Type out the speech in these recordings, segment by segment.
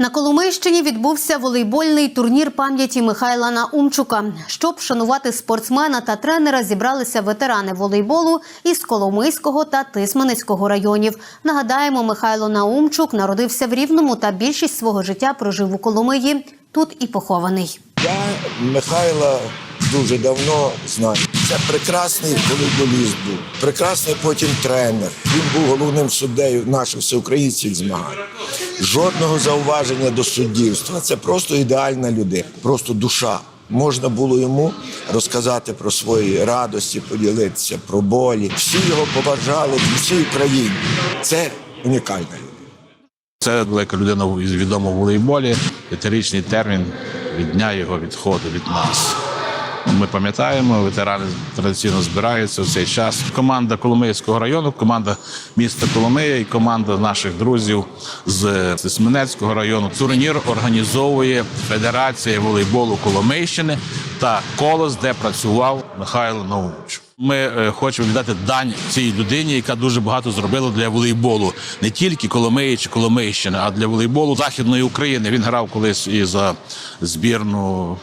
На Коломийщині відбувся волейбольний турнір пам'яті Михайла Наумчука. Щоб вшанувати спортсмена та тренера, зібралися ветерани волейболу із Коломийського та Тисменецького районів. Нагадаємо, Михайло Наумчук народився в Рівному та більшість свого життя прожив у Коломиї. Тут і похований. Я Михайла дуже давно знаю. Це прекрасний волейболіст був, прекрасний потім тренер. Він був головним суддею наших всеукраїнських змагань. Жодного зауваження до суддівства. Це просто ідеальна людина, просто душа. Можна було йому розказати про свої радості, поділитися про болі. Всі його поважали в всій Україні. Це унікальна людина. Це велика людина відома в волейболі. П'ятирічний термін від дня його відходу від нас. Ми пам'ятаємо, ветерани традиційно збираються в цей час. Команда Коломийського району, команда міста Коломия і команда наших друзів з Тисменецького району. Турнір організовує Федерація волейболу Коломийщини та колос, де працював Михайло Наумович. Ми е, хочемо віддати дань цій людині, яка дуже багато зробила для волейболу, не тільки Коломиї чи Коломийщини, а для волейболу Західної України. Він грав колись і за збірну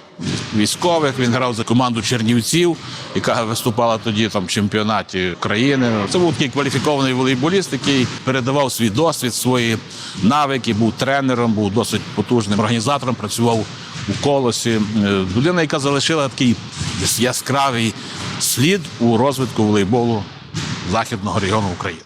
військових. Він грав за команду Чернівців, яка виступала тоді там в чемпіонаті країни. Це був такий кваліфікований волейболіст, який передавав свій досвід, свої навики, був тренером, був досить потужним організатором. Працював у колосі. Е, Людина, яка залишила такий яскравий слід у розвитку волейболу західного регіону України.